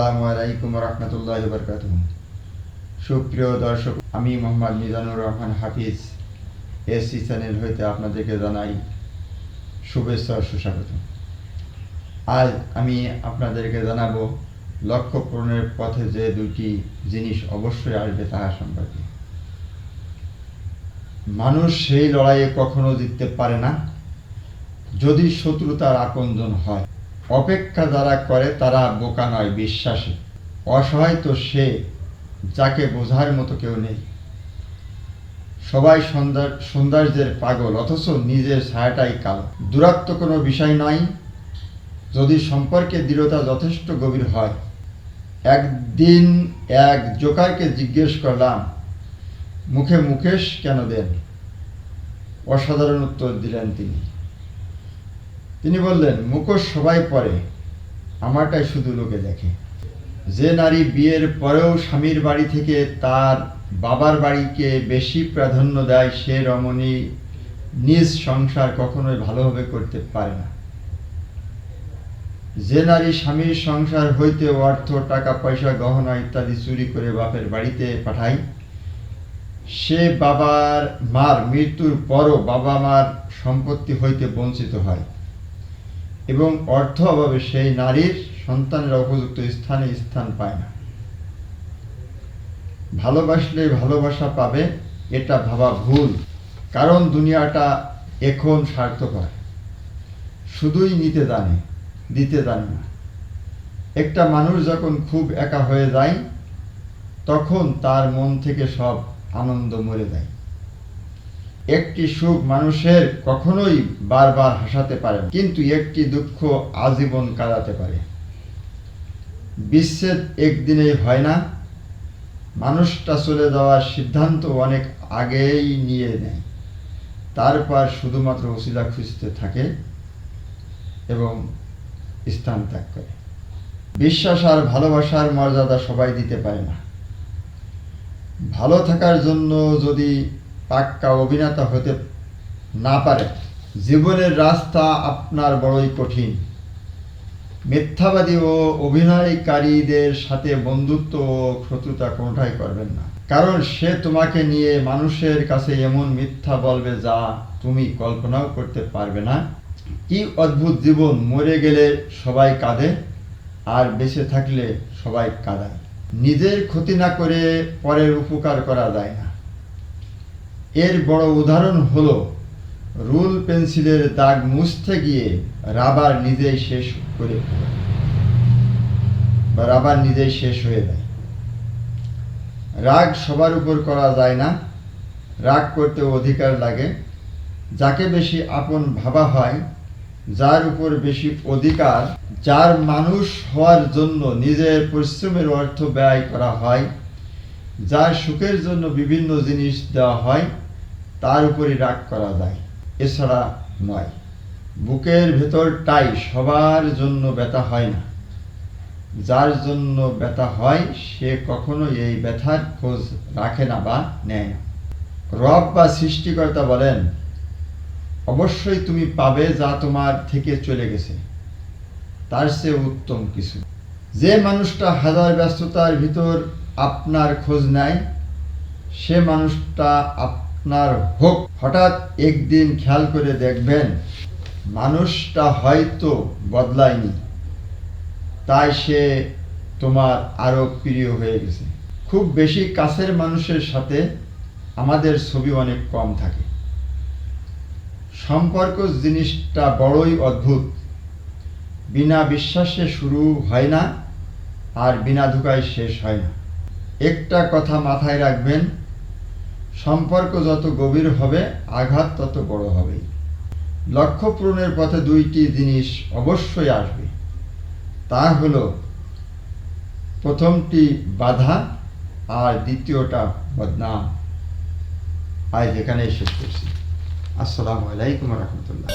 আসসালামু আলাইকুম রহমতুল্লাহ বরকাত সুপ্রিয় দর্শক, আমি মোহাম্মদ মিজানুর রহমান হাফিজ, এসি চ্যানেল হইতে আপনাদেরকে জানাই শুভেচ্ছা ও সুস্বাগত। আজ আমি আপনাদেরকে জানাব লক্ষ্য পূরণের পথে যে দুটি জিনিস অবশ্যই আসবে তাহার সম্পর্কে। মানুষ সেই লড়াইয়ে কখনো জিততে পারে না। যদি শত্রুতার আপনজন হয় অপেক্ষা যারা করে তারা বোকা নয়, বিশ্বাসী। অসহায় তো সে, যাকে বোঝার মতো কেউ নেই। সবাই সৌন্দর- সৌন্দর্যের পাগল, অথচ নিজের ছায়াটাই কালো। দূরত্ব কোনো বিষয় নয়, যদি সম্পর্কে দৃঢ়তা যথেষ্ট গভীর হয়। একদিন এক জোকারকে জিজ্ঞেস করলাম, মুখে মুকেশ কেন দেন? অসাধারণ উত্তর দিলেন তিনি। তিনি বললেন, মুখোশ সবাই পরে, আমারটাই শুধু লোকে দেখে। যে নারী বিয়ের পরেও স্বামীর বাড়ি থেকে তার বাবার বাড়িকে বেশি প্রাধান্য দেয়, সে রমণী নিজ সংসার কখনোই ভালোভাবে করতে পারে না। যে নারী স্বামীর সংসার হইতে অর্থ, টাকা, পয়সা, গহনা ইত্যাদি চুরি করে বাপের বাড়িতে পাঠায়, সে বাবার মার মৃত্যুর পরও বাবা মার সম্পত্তি হইতে বঞ্চিত হয়। এবং অর্থ অভাবে সেই নারীর সন্তানের উপযুক্ত স্থানে স্থান পায় না। ভালোবাসলে ভালোবাসা পাবে, এটা ভাবা ভুল, কারণ দুনিয়াটা এখন স্বার্থপর। শুধুই নিতে জানে, দিতে জানে না। একটা মানুষ যখন খুব একা হয়ে যায়, তখন তার মন থেকে সব আনন্দ মরে যায়। একটি সুখ মানুষের কখনোই বারবার হাসাতে পারে কিন্তু একটি দুঃখ আজীবন কাঁদাতে পারে। বিচ্ছেদ একদিনেই হয় না। মানুষটা চলে যাওয়ার সিদ্ধান্ত অনেক আগেই নিয়ে নেয়। তারপর শুধুমাত্র ওসিলা খুঁজতে থাকে এবং স্থান ত্যাগ করে। বিশ্বাস আর ভালোবাসার মর্যাদা সবাই দিতে পারে না। ভালো থাকার জন্য যদি পাক্কা অভিনেতা হতে না পারে। জীবনের রাস্তা আপনার বড়ই কঠিন। মিথ্যাবাদী ও অভিনয়কারীদের সাথে বন্ধুত্ব ও শত্রুতা কোনোটাই করবেন না। কারণ সে তোমাকে নিয়ে মানুষের কাছে এমন মিথ্যা বলবে যা তুমি কল্পনাও করতে পারবে না। কি অদ্ভুত জীবন, মরে গেলে সবাই কাঁদে আর বেঁচে থাকলে সবাই কাঁদায়। নিজের ক্ষতি না করে পরের উপকার করা যায় না। এর বড় উদাহরণ হলো, রুল পেন্সিলের দাগ মুছতে গিয়ে রাবার নিজেই শেষ করে বা রাবার নিজেই শেষ হয়ে যায়। রাগ সবার উপর করা যায় না, রাগ করতে অধিকার লাগে। যাকে বেশি আপন ভাবা হয়, যার উপর বেশি অধিকার, যার মানুষ হওয়ার জন্য নিজের পরিশ্রমের অর্থ ব্যয় করা হয়, যার সুখের জন্য বিভিন্ন জিনিস দেওয়া হয় তার উপরই রাগ করা যায়। এছাড়া নয়। বুকের ভেতরটাই সবার জন্য ব্যথা হয় না। যার জন্য ব্যথা হয়, সে কখনো এই ব্যথার খোঁজ রাখে না বা নেয় না। রব বা সৃষ্টিকর্তা বলেন, অবশ্যই তুমি পাবে যা তোমার থেকে চলে গেছে। তার চেয়ে উত্তম কিছু। যে মানুষটা হাজার ব্যস্ততার ভিতর আপনার খোঁজ নেয়, সে মানুষটা আপনার হোক। হঠাৎ একদিন খেয়াল করে দেখবেন, মানুষটা হয়তো বদলায়নি। তাই সে তোমার আরও প্রিয় হয়ে গেছে। খুব বেশি কাছের মানুষের সাথে আমাদের ছবি অনেক কম থাকে। সম্পর্ক জিনিসটা বড়ই অদ্ভুত। বিনা বিশ্বাসে শুরু হয় না, আর বিনা ধোকায় শেষ হয় না। একটা কথা মাথায় রাখবেন সম্পর্ক যত গভীর হবে, আঘাত তত বড় হবে। লক্ষ্য পূরণের পথে দুইটি জিনিস অবশ্যই আসবে। তা হলো, প্রথমটি বাধা আর দ্বিতীয়টা বদনাম। আজ এখানেই শেষ করছি। আসসালামু আলাইকুম রহমতুল্লাহ।